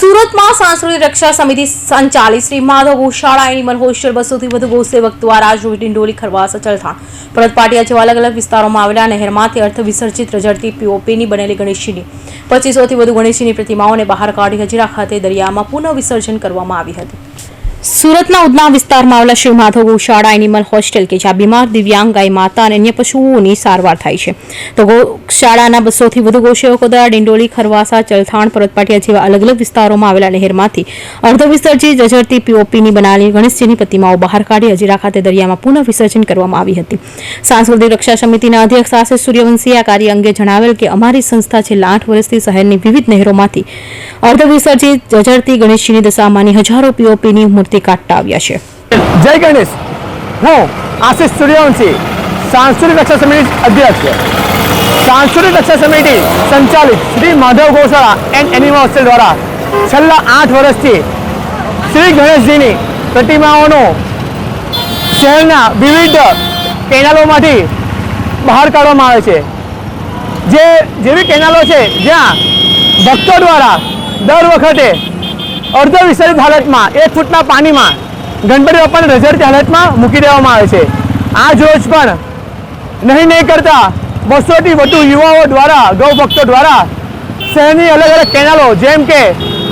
સુરતમાં સાંસ્કૃતિક રક્ષા સમિતિ સંચાલિત શ્રી માધવ ગૌશાળા એનિમલ હોસ્ટેલ બસોથી વધુ ગૌસેવક દ્વારા આજ ડિંડોલી ખરવાસ અચલથાણ પરત પાટિયા જેવા અલગ અલગ વિસ્તારોમાં આવેલા નહેરમાંથી અર્થ વિસર્જિત રજડતી પીઓપીની બનેલી ગણેશજીની, પચીસોથી વધુ ગણેશજીની પ્રતિમાઓને બહાર કાઢી હજીરા ખાતે દરિયામાં પુનઃ વિસર્જન કરવામાં આવી હતી. સુરતના ઉદના વિસ્તારમાં આવેલા શ્રી માધવ ગૌશાળા એનિમલ હોસ્ટેલ કે જ્યાં બીમાર દિવ્યાંગ ગાય માતા અને અન્ય પશુઓની સારવાર થાય છે. તો ગૌશાળાના બસોથી વધુ ગૌસેવકો દ્વારા ડિંડોલી, ખરવાસા, ચલથાણ, પરતપાટિયા જેવા અલગ અલગ વિસ્તારોમાં આવેલા નહેરમાંથી અર્ધ જજરતી પીઓપીની બનાવેલી ગણેશજીની પ્રતિમાઓ બહાર કાઢી હજીરા ખાતે દરિયામાં પુનઃ વિસર્જન કરવામાં આવી હતી. સાંસ્કૃતિક રક્ષા સમિતિના અધ્યક્ષ આશિષ સૂર્યવંશીએ આ કાર્ય અંગે જણાવેલ કે અમારી સંસ્થા છેલ્લા આઠ વર્ષથી શહેરની વિવિધ નહેરોમાંથી અર્ધ જજરતી ગણેશજીની દશામાંની હજારો પીઓપીની મૂર્તિ કાઢતા આવ્યા છે. જય ગણેશ. હું આશિષ સૂર્યવંશી, સાંસ્કૃતિક રક્ષા સમિતિ અધ્યક્ષ. સાંસ્કૃતિક રક્ષા સમિતિ સંચાલિત શ્રી માધવ ગૌશાળા એન્ડ એનિમલ હોસ્ટેલ દ્વારા છેલ્લા આઠ વર્ષથી શ્રી ગણેશજીની પ્રતિમાઓનો શહેરના વિવિધ કેનાલોમાંથી બહાર કાઢવામાં આવે છે. જે જેવી કેનાલો છે, જ્યાં ભક્તો દ્વારા દર વખતે અર્ધ વિસર્જિત હાલતમાં, એક ફૂટના પાણીમાં ગણપતિ બાપાને રઝળતી હાલતમાં મૂકી દેવામાં આવે છે. આ જોશ પણ નહીં નહીં કરતા બસોથી વધુ યુવાઓ દ્વારા ગૌ ભક્તો દ્વારા શહેરની અલગ અલગ કેનાલો, જેમ કે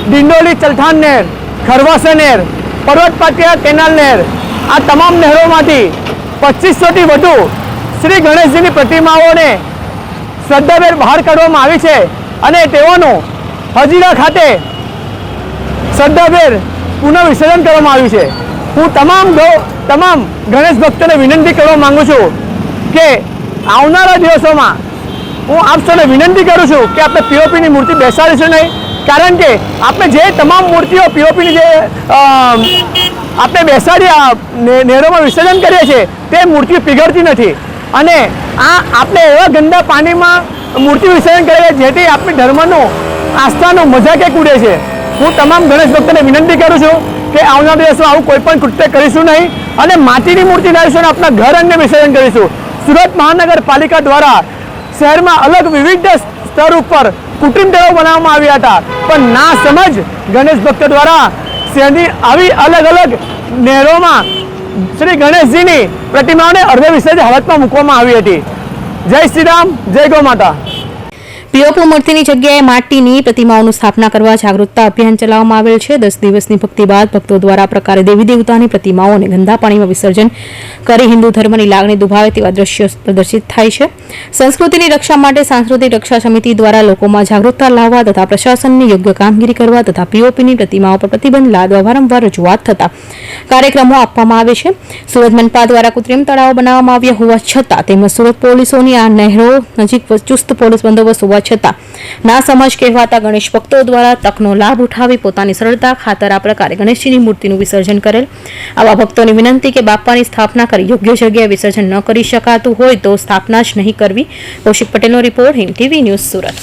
ડિંડોલી ચલથાન નહેર, ખરવાસા નહેર પર્વત પાટિયા કેનાલ નહેર, આ તમામ નહેરોમાંથી પચીસોથી વધુ શ્રી ગણેશજીની પ્રતિમાઓને શ્રદ્ધાભેર બહાર કાઢવામાં આવી છે અને તેઓનું હજીરા ખાતે શ્રદ્ધાભેર પુનઃ વિસર્જન કરવામાં આવ્યું છે. હું તમામ તમામ ગણેશ ભક્તોને વિનંતી કરવા માગું છું કે આવનારા દિવસોમાં હું આપ સૌને વિનંતી કરું છું કે આપણે પીઓપીની મૂર્તિ બેસાડીશું નહીં. કારણ કે આપણે જે તમામ મૂર્તિઓ પીઓપીની જે આપણે બેસાડી નહેરોમાં વિસર્જન કરીએ છીએ, તે મૂર્તિઓ પીગળતી નથી. અને આ આપણે એવા ગંદા પાણીમાં મૂર્તિ વિસર્જન કરીએ જેથી આપણી ધર્મનું, આસ્થાનું મજાકે કૂડે છે. હું તમામ ગણેશ ભક્તોને વિનંતી કરું છું કે આવનાર દિવસમાં આવું કોઈ પણ કૃત્ય કરીશું નહીં અને માટીની મૂર્તિ લાવીશું અને આપણા ઘર અંગે વિસર્જન કરીશું. સુરત મહાનગરપાલિકા દ્વારા શહેરમાં અલગ વિવિધ સ્તર ઉપર કૃત્રિમ તળાવ બનાવવામાં આવ્યા હતા. પણ ના સમજ ગણેશ ભક્ત દ્વારા શહેરની આવી અલગ અલગ નહેરોમાં શ્રી ગણેશજીની પ્રતિમાઓને અર્ધ વિસર્જિત હાલતમાં મૂકવામાં આવી હતી. જય શ્રી રામ, જય ગૌ માતા. પીઓપી મૂર્તિની જગ્યાએ માટીની પ્રતિમાઓનું સ્થાપના કરવા જાગૃતતા અભિયાન ચલાવવામાં આવેલ છે. દસ દિવસની ભક્તિ બાદ ભક્તો દ્વારા પ્રકારે દેવી દેવતાની પ્રતિમાઓને ગંદા પાણીમાં વિસર્જન કરી હિન્દુ ધર્મની લાગણી દુભાવે તેવા દ્રશ્યો પ્રદર્શિત થાય છે. સંસ્કૃતિની રક્ષા માટે સાંસ્કૃતિક રક્ષા સમિતિ દ્વારા લોકોમાં જાગૃતતા લાવવા તથા પ્રશાસનની યોગ્ય કામગીરી કરવા તથા પીઓપીની પ્રતિમાઓ પર પ્રતિબંધ લાદવા વારંવાર રજૂઆત થતા કાર્યક્રમો આપવામાં આવે છે. સુરત મનપા દ્વારા કૃત્રિમ તળાવો બનાવવામાં આવ્યા હોવા છતાં તેમજ સુરત પોલીસોની આ નહેરો નજીક ચુસ્ત પોલીસ બંદોબસ્ત હોવા છતાં ના સમજ કહેવાતા ગણેશ ભક્તો દ્વારા તકનો લાભ ઉઠાવી પોતાની સરળતા ખાતર આ પ્રકારે ગણેશજીની મૂર્તિનું વિસર્જન કરેલ. આવા ભક્તોની વિનંતી કે બાપાની સ્થાપના કરી યોગ્ય જગ્યાએ વિસર્જન ન કરી શકાતું હોય તો સ્થાપના જ નહીં કરવી. કૌશિક પટેલનો રિપોર્ટ હિમ ટીવી ન્યૂઝ સુરત.